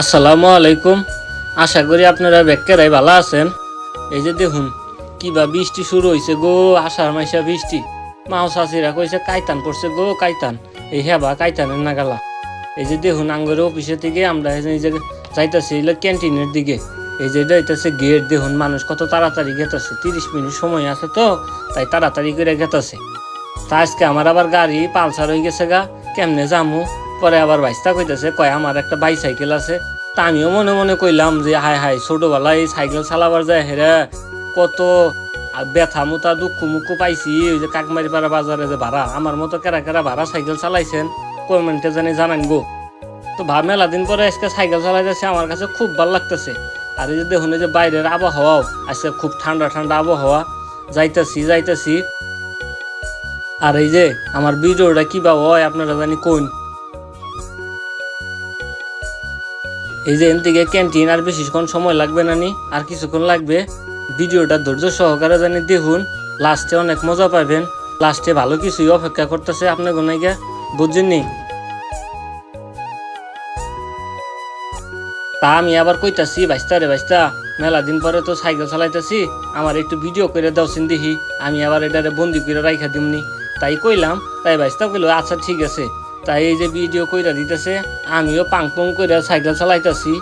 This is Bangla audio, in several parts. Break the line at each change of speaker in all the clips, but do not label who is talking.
আসসালামু আলাইকুম। আশা করি আপনারা বেক্কেরাই ভালো আছেন। এই যে দেখুন, কিবা বৃষ্টি শুরু হয়েছে গো, আষাঢ় মাইসা বৃষ্টি। মাও চাষিরা কইছে, কাইতান পড়ছে গো, কাইতান। এই হেবা কাইতানের নাগালা। এই যে দেখুন আঙ্গরে অফিসে থেকে আমরা এই যে যাইতেছি এলো ক্যান্টিনের দিকে। এই যে এটা হইতেছে গেট, দেখুন, মানুষ কত তাড়াতাড়ি গেতেছে। তিরিশ মিনিট সময় আছে তো, তাই তাড়াতাড়ি করে গেতেছে। তা আজকে আমার আবার গাড়ি পালসার হয়ে গেছে গা, কেমনে যামু? পরে আবার বাইসটা কইতেছে, কয়, আমার একটা বাইসাইকেল আছে। তা আমিও মনে মনে কইলাম যে হাই ছোটবেলায় এই সাইকেল চালাবার যায় হেরে, কত ব্যথা, মুতা, দুঃখ, মুখ পাইছি, ওই যে কাকমারি পাড়া বাজারে যে ভাড়া, আমার মতো কেরা কেরা ভাড়া সাইকেল চালাইছেন, কমেন্টে জানি জানান গো। তো ভাব মেলা দিন পরে আজকে সাইকেল চালাইতেছে, আমার কাছে খুব ভালো লাগতেছে। আর এই যে দেখুন যে বাইরের আবহাওয়াও আজকে খুব ঠান্ডা ঠান্ডা আবহাওয়া। যাইতেছি যাইতেছি। আর এই যে, আমার ভিডিওটা কিবা হয়, আপনারা জানি কোন? এই যে এন থেকে ক্যান্টিন আর বেশিক্ষণ সময় লাগবে না নি? আর কিছুক্ষণ লাগবে। ভিডিওটা ধৈর্য সহকারে জানি দেখুন। লাস্টে অনেক মজা পাবেন। লাস্টে ভালো কিছুই অপেক্ষা করতেছে আপনার গোনাইকে বুঝছেন নি? তা আমি আবার কইতাছি বাইস্তা রে বাইস্তা মেলা দিন পরে তো সাইকেল চালাইতেছি। আমার একটু ভিডিও করে দাওছেন দেখি। আমি আবার এটারে বন্দি করে রাইখা দিমনি। তাই কইলাম, তাই বাইস্তা কইলো আচ্ছা ঠিক আছে। তাই এই যে ভিডিও কইরা দিতেছে, আমিও পাং পং করে সাইকেল চালাইতেছি।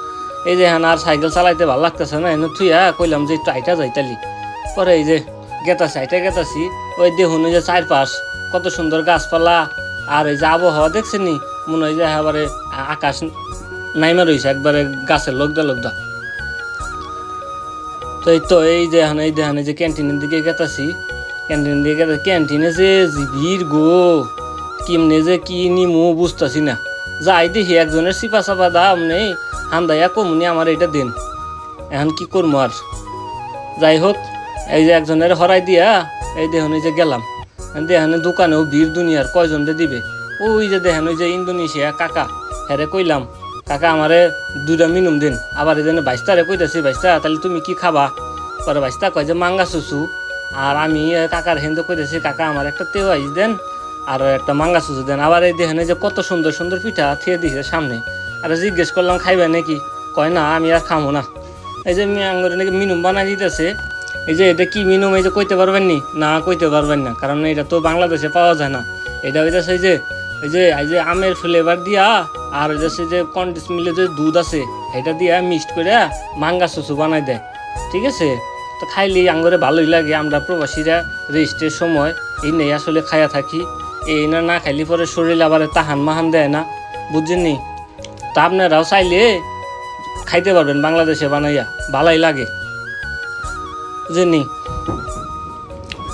এই যে হ্যাঁ আর সাইকেল চালাইতে ভালো লাগতেছে না, এনে থুইয়া কইলাম যে একটু আইটা যাইতালি। পরে এই যে গেতাছি আইটা গেতাছি, ওই দেখুন যে চারপাশ, কত সুন্দর গাছপালা, আর এই যে আবহাওয়া দেখছেন নি? মনে হয় যে এবারে আকাশ নাইমা রয়েছে একবারে গাছের লোকদা লোকদা তো এই তো এই দেখেন এই যে ক্যান্টিনের দিকে গেতাছি। ক্যান্টিনের দিকে গেতে ক্যান্টিনে যে ভিড় গো। কিমনে যে কি নিমু বুঝতেছি না। যাই দেখি একজনের সিপা চাপা দাম নেই, হান্দাইয়া কমুনি আমার এটা দিন। এখন কি করব আর? যাই হোক, এই যে একজনের হরাই দিয়া, এই এই যে গেলাম। দেখেন দোকানেও ভিড় দুনিয়ার, কয়জন যে দিবে? ওই যে দেখেন ওই যে ইন্দোনেশিয়া কাকা হ্যারে কইলাম। কাকা আমারে দুইটা মিনুম দিন, আবার এই জন্য বাইশটারে কইতেছি, বাইশটা, তাহলে তুমি কি খাবা? পরে বাইশটা কয় যে মাঙ্গা সুসু আর আমি কাকার হেন্দে কইতেছি, কাকা আমার একটা তেও আইস দেন আর একটা মাঙ্গা সুসু দেন। আবার এই দেখেন যে কত সুন্দর সুন্দর পিঠা থিয়ে দিছে সামনে। আর জিজ্ঞেস করলাম, খাইবে নাকি? কয়, না, আমি আর খামো না। এই যে আঙ্গুরে নাকি মিনুম বানাই দিতেছে। এই যে এটা কি মিনুম? এই যে কইতে পারবেন নি? না, কইতে পারবেন না, কারণ এটা তো বাংলাদেশে পাওয়া যায় না। এটা হইতেছে যে, এই যে এই যে আমের ফ্লেভার দিয়া, আর যে যে কন্ডিস মিলে যে দুধ আছে, এটা দিয়া মিক্সড করে মাঙ্গা সুসু বানাই দেয়। ঠিক আছে? তো খাইলে আঙ্গরে ভালোই লাগে। আমরা প্রবাসীরা রেস্টের সময় এই নেই আসলে খায়া থাকি। এই না না খাইলে পরে শরীর আবার তাহান মাহান দেয় না বুঝছেন নি তা আপনারাও চাইলে খাইতে পারবেন, বাংলাদেশে বানাইয়া, ভালাই লাগে। বুঝেননি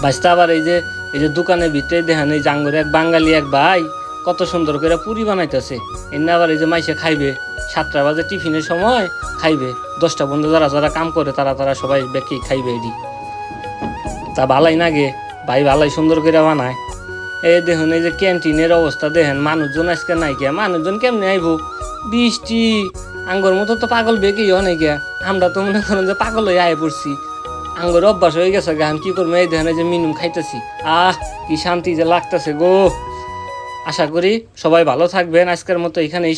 বাস্তা আবার এই যে এই যে দোকানের ভিতরে দেখেন, এই জাঙ্গরে এক বাঙালি, এক ভাই, কত সুন্দর করে পুরি বানাইতেছে। এমনি আবার এই যে মাইসে খাইবে, সাতটা বাজে টিফিনের সময় খাইবে, দশটা বন্ধু যারা যারা কাম করে, তারা তারা সবাই বেকি খাইবে এডি তা ভালাই নাগে ভাই ভালাই সুন্দর করে বানায়। এই দেখুন, এই যে ক্যান্টিনের অবস্থা, দেখেন, মানুষজন আজকে নাই গিয়া মানুষজন কেমনি আইব? বৃষ্টি, আঙ্গর মতো তো পাগল বেগেই হয় গিয়া আমরা তো মনে করেন যে পাগল হয়ে আয় পড়ছি। আঙ্গর অভ্যাস হয়ে গেছে গান কি করব? এই দেখেন, এই যে মিনুম খাইতেছি। আহ, কি শান্তি যে লাগতেছে গো। আশা করি সবাই ভালো থাকবেন। আজকের মতো এখানেই